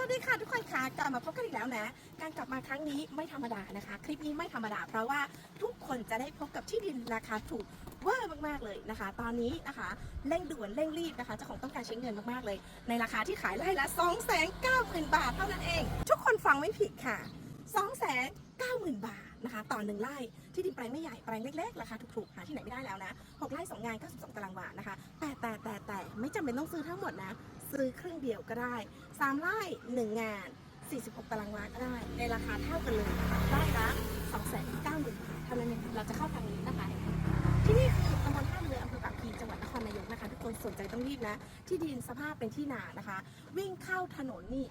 วัสดีค่ะทุกคนค่ะกลับมาพบกันอีกแล้วนะ การกลับมาครั้งนี้ไม่ธรรมดานะคะ คลิปนี้ไม่ธรรมดา เพราะว่าทุกคนจะได้พบกับที่ดินราคาถูกเวอร์มากๆเลยนะคะ ตอนนี้นะคะเร่งด่วนเร่งรีบนะคะเจ้าของต้องการใช้เงินมากๆเลย ในราคาที่ขายไร่ละ 2 9 0 0 0 0 บาทเท่านั้นเอง ทุกคนฟังไม่ผิดค่ะ 2 9 0 0 0 0 บาทนะคะต่อหนึ่งไร่ที่ดินแปลงไม่ใหญ่แปลงเล็กๆราคาถูกๆหาที่ไหนไม่ได้แล้วนะ6ไร่2งาน92ตารางวานะคะแต่แต่แต่แต่ไม่จำเป็นต้องซื้อทั้งหมดนะ ซื้อครึ่งเดียวก็ได้ 3ไร่1 งาน 46 ตารางวาก็ได้ ในราคาเท่ากันเลยไร่ละ290,000บาทเท่านั้นเองเราจะเข้าทางนี้นะคะ ที่นี่คือตำบลท่าเรืออำเภอปากพีจังหวัดนครนายกนะคะ ทุกคนสนใจต้องรีบนะ ที่ดินสภาพเป็นที่นานะคะ วิ่งเข้าถนนนี่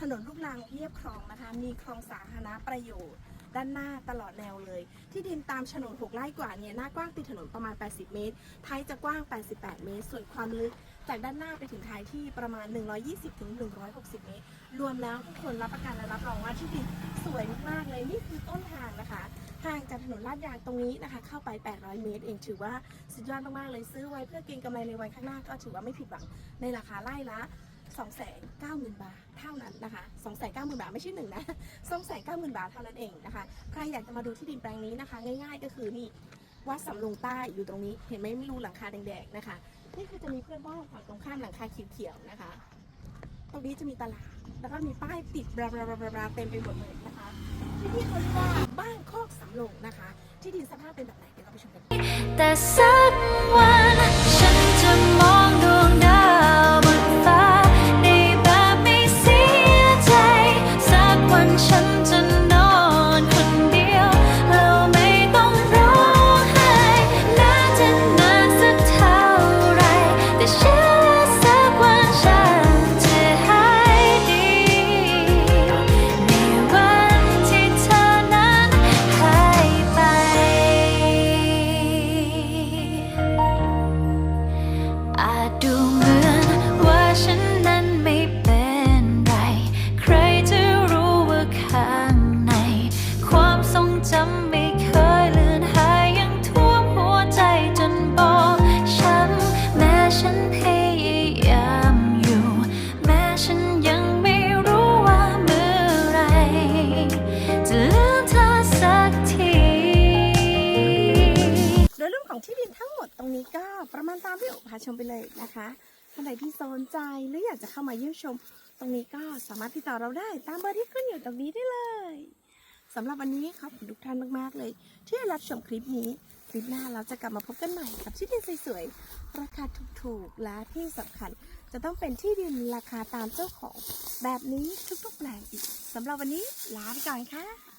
ถนนลูกรังเรียบคลองนะคะมีคลองสาธารณประโยชน์ ด้านหน้าตลอดแนวเลย ที่ดินตามโฉนด6ไร่กว่าเนี่ยหน้ากว้างติดถนนประมาณ 80 เมตร ท้ายจะกว้าง 88 เมตร ส่วนความลึกจากด้านหน้าไปถึงท้ายที่ประมาณ 120ถึง160 เมตร รวมแล้วทุกคนรับประกันและรับรองว่าที่ดินสวยมากๆเลยนี่คือต้นทางนะคะห่างจากถนนลาดยางตรงนี้นะคะ เข้าไป 800 เมตร เองถือว่าสุดยอดมากๆเลยซื้อไว้เพื่อเก็งกำไรในวันข้างหน้าก็ถือว่าไม่ผิดหวังในราคาไร่ละ 290,000 บาทเท่านั้นนะคะ290,000 บาทไม่ใช่หนึ่งนะ290,000 บาทเท่านั้นเองนะคะ ใครอยากจะมาดูที่ดินแปลงนี้นะคะ ง่ายๆ ก็คือนี่วัดสำโรงใต้อยู่ตรงนี้ เห็นไหมไม่รู้หลังคาแดงๆนะคะ นี่คือจะมีเพื่อนบ้านฝั่งตรงข้ามหลังคาเขียวๆนะคะ ตรงนี้จะมีตลาด แล้วก็มีป้ายติดบลาบลาบลาบลาเต็มไปหมดเลยนะคะ ที่นี่เขาเรียกว่าบ้านโคกสำโรงนะคะ ที่ดินสภาพเป็นแบบไหนเดี๋ยวเราไปชมกันแต่สัก อาินทั้งหมดตรงนี้ก็ประมาณตามที่อุพาชมไปเลยนะคะท่านใดที่สนใจหรืออยากจะเข้ามาเยี่ยมชม ตรงนี้ก็สามารถติดต่อเราได้ตามเบอร์ที่ขึ้นอยู่ตรงนี้ได้เลยสำหรับวันนี้ขอบคุณทุกท่านมากๆเลย ที่รับชมคลิปนี้ คลิปหน้าเราจะกลับมาพบกันใหม่กับที่ดินสวยๆราคาถูกๆและที่สำคัญ จะต้องเป็นที่ดินราคาตามเจ้าของ แบบนี้ทุกๆแปลงอีกสำหรับวันนี้ลาไปก่อนค่ะ